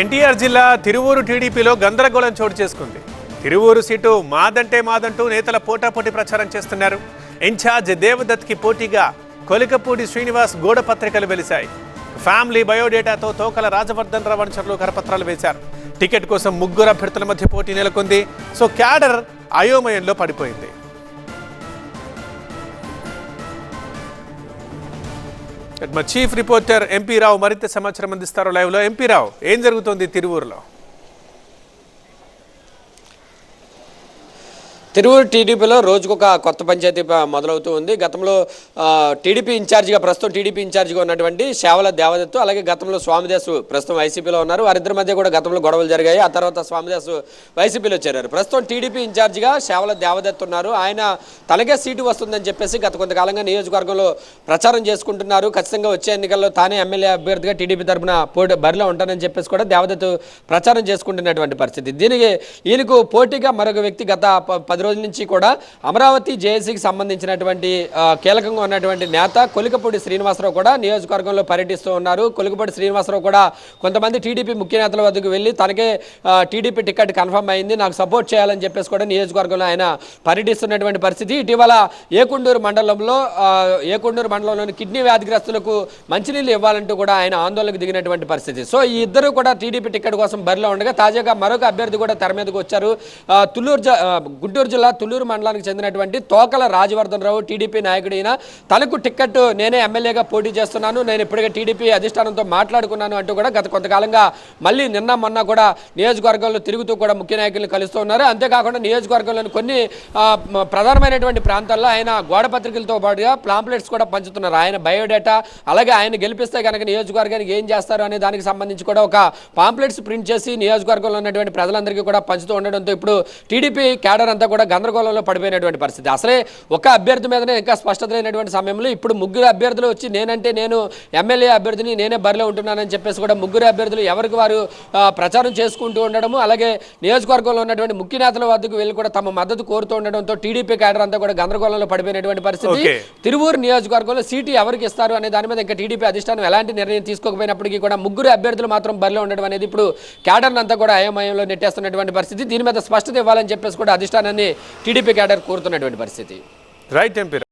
ఎన్టీఆర్ జిల్లా తిరువూరు టీడీపీలో గందరగోళం చోటు చేసుకుంది. తిరువూరు సీటు మాదంటే మాదంటూ నేతల పోటాపోటీ ప్రచారం చేస్తున్నారు. ఇన్ఛార్జ్ దేవదత్కి పోటీగా కొలికపూడి శ్రీనివాస్ గోడ పత్రికలు వెలిశాయి. ఫ్యామిలీ బయోడేటాతో తోకల రాజవర్ధన్ రావు అనుచరులు కరపత్రాలు వేశారు. టికెట్ కోసం ముగ్గురు అభ్యర్థుల మధ్య పోటీ నెలకొంది. సో క్యాడర్ అయోమయంలో పడిపోయింది. మా చీఫ్ రిపోర్టర్ ఎంపీ రావు మరింత సమాచారం అందిస్తారు లైవ్లో. ఎంపీ రావు ఏం జరుగుతోంది తిరువూరులో? తిరువురు టీడీపీలో రోజుకొక కొత్త పంచాయతీ మొదలవుతూ ఉంది. గతంలో టీడీపీ ఇన్ఛార్జిగా ప్రస్తుతం టీడీపీ ఇన్ఛార్జిగా ఉన్నటువంటి సేవల దేవదత్తు అలాగే గతంలో స్వామిదాసు ప్రస్తుతం వైసీపీలో ఉన్నారు. వారిద్దరి మధ్య కూడా గతంలో గొడవలు జరిగాయి. ఆ తర్వాత స్వామిదాసు వైసీపీలో చేరారు. ప్రస్తుతం టీడీపీ ఇన్ఛార్జిగా సేవల దేవదత్తు ఉన్నారు. ఆయన తనకే సీటు వస్తుందని చెప్పేసి గత కొంతకాలంగా నియోజకవర్గంలో ప్రచారం చేసుకుంటున్నారు. ఖచ్చితంగా వచ్చే ఎన్నికల్లో తానే ఎమ్మెల్యే అభ్యర్థిగా టీడీపీ తరఫున పోటీ బరిలో ఉంటానని చెప్పేసి కూడా దేవదత్తు ప్రచారం చేసుకుంటున్నటువంటి పరిస్థితి. దీనికి ఈయనకు పోటీగా మరొక వ్యక్తి గత పది రోజుల నుంచి కూడా అమరావతి జేఏసీకి సంబంధించినటువంటి కీలకంగా ఉన్నటువంటి నేత కొలికపూడి శ్రీనివాసరావు కూడా నియోజకవర్గంలో పర్యటిస్తూ ఉన్నారు. కొలికపూడి శ్రీనివాసరావు కూడా కొంతమంది టీడీపీ ముఖ్య నేతల వద్దకు వెళ్ళి తనకే టీడీపీ టికెట్ కన్ఫర్మ్ అయింది. నాకు సపోర్ట్ చేయాలని చెప్పేసి కూడా నియోజకవర్గంలో ఆయన పర్యటిస్తున్నటువంటి పరిస్థితి. ఇటీవల ఏకుండూరు మండలంలో ఏకుండూరు మండలంలోని కిడ్నీ వ్యాధిగ్రస్తులకు మంచినీళ్ళు ఇవ్వాలంటూ కూడా ఆయన ఆందోళనకు దిగినటువంటి పరిస్థితి. సో ఈ ఇద్దరు కూడా టీడీపీ టికెట్ కోసం బరిలో ఉండగా తాజాగా మరొక అభ్యర్థి కూడా తెర మీదకు వచ్చారు. ఆ, తుళ్ళూరు గుంటూరు జిల్లా తుళ్ళూరు మండలానికి చెందినటువంటి తోకల రాజవర్ధన్ రావు టీడీపీ నాయకుడు ఈయన తనకు టికెట్ నేనే ఎమ్మెల్యేగా పోటీ చేస్తున్నాను. నేను ఇప్పటికే టీడీపీ అధిష్టానంతో మాట్లాడుకున్నాను అంటూ కూడా గత కొంతకాలంగా మళ్ళీ నిన్న మొన్న కూడా నియోజకవర్గంలో తిరుగుతూ కూడా ముఖ్య నాయకులను కలుస్తూ ఉన్నారు. అంతేకాకుండా నియోజకవర్గంలోని కొన్ని ప్రధానమైనటువంటి ప్రాంతాల్లో ఆయన గోడ పత్రికలతో పాటుగా ప్లాంప్లెట్స్ కూడా పంచుతున్నారు. ఆయన బయోడేటా అలాగే ఆయన గెలిపిస్తే కనుక నియోజకవర్గానికి ఏం చేస్తారు అనే దానికి సంబంధించి కూడా ఒక పాంప్లెట్స్ ప్రింట్ చేసి నియోజకవర్గంలో ఉన్నటువంటి ప్రజలందరికీ కూడా పంచుతూ ఉండడంతో ఇప్పుడు టీడీపీ క్యాడర్ అంతా కూడా గందరగోళంలో పడిపోయినటువంటి పరిస్థితి. అసలే ఒక అభ్యర్థి మీదనే ఇంకా స్పష్టత లేనటువంటి సమయంలో ఇప్పుడు ముగ్గురు అభ్యర్థులు వచ్చి నేనంటే నేను ఎమ్మెల్యే అభ్యర్థిని నేనే బరిలో ఉంటున్నానని చెప్పేసి కూడా ముగ్గురు అభ్యర్థులు ఎవరికి వారు ప్రచారం చేసుకుంటూ ఉండడము అలాగే నియోజకవర్గంలో ఉన్నటువంటి ముఖ్య నేతల వద్దకు వెళ్ళి కూడా తమ మద్దతు కోరుతూ ఉండడంతో టీడీపీ క్యాడర్ అంతా కూడా గందరగోళంలో పడిపోయినటువంటి పరిస్థితి. తిరువూరు నియోజకవర్గంలో సీటు ఎవరికి ఇస్తారు అనే దాని మీద ఇంకా టీడీపీ అధిష్టానం ఎలాంటి నిర్ణయం తీసుకోకపోయినప్పటికీ కూడా ముగ్గురు అభ్యర్థులు మాత్రం బరిలో ఉండడం అనేది ఇప్పుడు క్యాడర్ అంతా కూడా అయోమయంలో నెట్టేస్తున్నటువంటి పరిస్థితి. దీని మీద స్పష్టత ఇవ్వాలని చెప్పేసి కూడా అధిష్టానాన్ని టీడీపీ క్యాడర్ కోరుతున్నటువంటి పరిస్థితి. Right MP